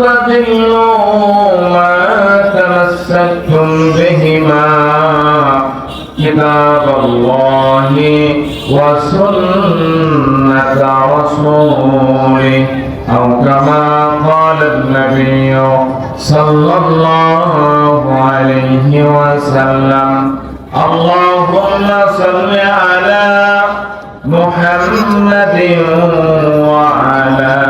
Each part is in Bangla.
تضلوا ما تمسكتم بهما كتاب الله وسنة رسوله أو كما قال النبي صلى الله عليه وسلم اللهم صل على محمد وعلى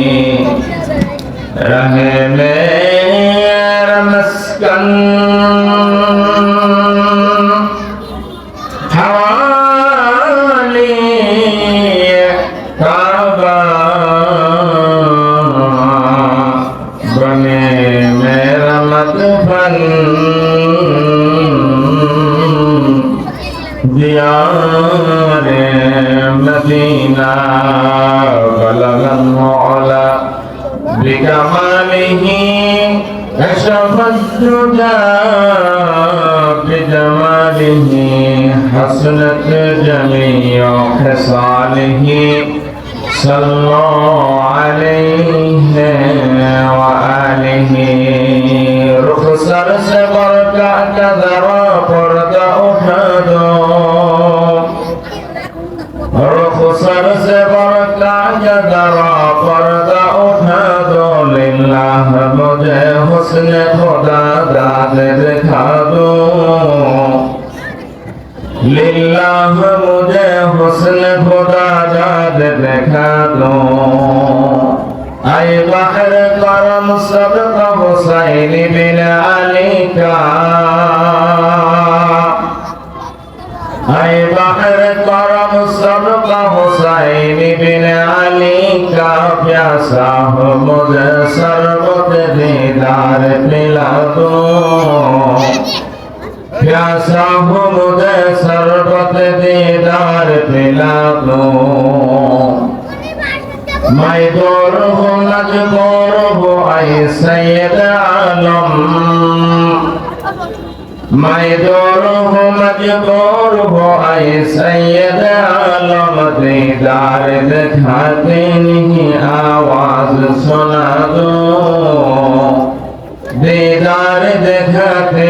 مدینہ بلغ المعلا بكماله. كشف الدجى بجماله. حسنت جميع خصاله. صلوا عليه وآله. رخصر سے برکع کذرا پرد نگاہ مجھے حسن خدا داد دکھا دو للہ مجھے حسن خدا داد دکھا دو اے بحر کرم صدق حسین بن علی کا اے بحر کرم आका हुसैन बिन अली का प्यासा हो मुझे सरबत दीदार पिला दो प्यासा हो मुझे सरबत दीदार पिला दो मैं दौर हो नज गौर हो आई सैयद आलम মায় দর হোমত করব আই সৈয়দ আলমত দার দেখাতে নিহি আওয়াজ শোনা দো। দেদার দেখাতে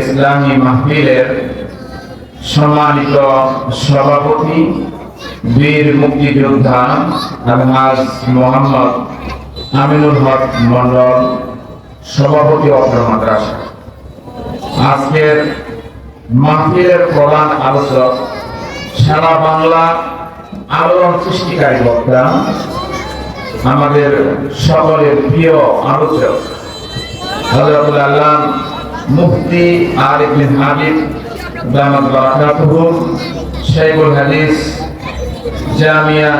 ইসলামী মাহফিলের সম্মানিত সভাপতি, বীর মুক্তিযোদ্ধা মোহাম্মদ আমিনুল হক মন্ডল সভাপতি অপর মাদ্রাসা। আজকের মাহফিলের প্রধান আলোচক, সারা বাংলা আলোড়ন সৃষ্টিকারী বক্তা আমাদের সকলের প্রিয় আলোচক হজরতুল আল্লাহ মুফতি আরিফ বিন হাবিব দামাত বারাকাতুহু, শাইখুল হাদিস, জামিয়া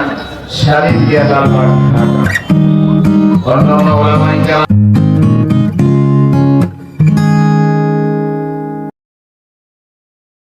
শারিফিয়া লালবাগ ঢাকা অন্যান্য ওলামায়ে